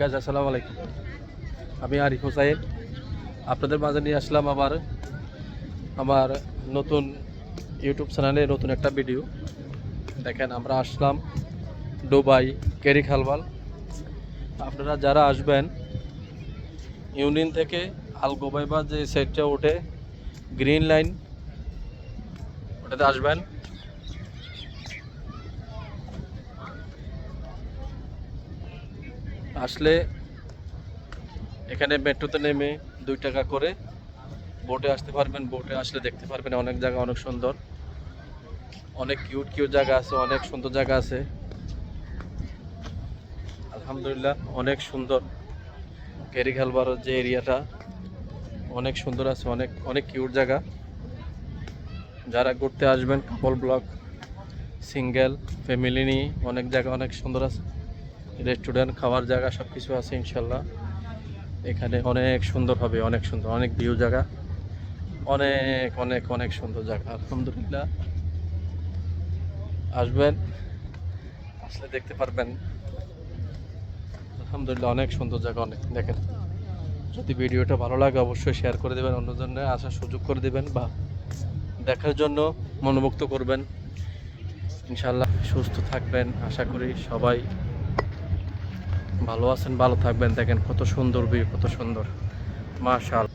গাছ আসসালামু আলাইকুম। আমি আরিফ হোসাইন। আপনাদের মাঝে নিয়ে আসলাম আবার আমার নতুন ইউটিউব চ্যানেলে নতুন একটা ভিডিও দেখেন, আমরা আসলাম দুবাই কেরি খালবাল আপনারা যারা আসবেন, ইউনিয়ন থেকে আল গোবাইবা যে সাইডটা ওঠে গ্রিন লাইন ওটাতে আসবেন। আসলে এখানে মেট্রোতে নেমে দুই টাকা করে বোটে আসতে পারবেন, বোটে আসলে দেখতে পারবেন অনেক জায়গা অনেক সুন্দর। অনেক কিউট কিউট জায়গা আছে, অনেক সুন্দর জায়গা আছে। আলহামদুলিল্লাহ, অনেক সুন্দর। কেরি খালবার যে এরিয়াটা, অনেক সুন্দর আছে, অনেক অনেক কিউট জায়গা। যারা ঘুরতে আসবেন কাপল ব্লক সিঙ্গেল ফ্যামিলি নিয়ে অনেক জায়গা অনেক সুন্দর আছে। রেস্টুরেন্ট, খাওয়ার জায়গা সব কিছু আছে ইনশাল্লাহ। এখানে অনেক সুন্দর হবে, অনেক সুন্দর, অনেক ভিউ জায়গা। অনেক অনেক অনেক সুন্দর জায়গা, আলহামদুলিল্লাহ। আসবেন, আসলে দেখতে পারবেন। আলহামদুলিল্লাহ, অনেক সুন্দর জায়গা, অনেক, দেখেন। যদি ভিডিওটা ভালো লাগে, অবশ্যই শেয়ার করে দেবেন, অন্যজনে আসার সুযোগ করে দেবেন বা দেখার জন্য মনোমুক্ত করবেন। ইনশাল্লাহ, সুস্থ থাকবেন, আশা করি সবাই ভালো আছেন ভালো থাকবেন। দেখেন কত সুন্দর ভিউ কত সুন্দর। মাশাল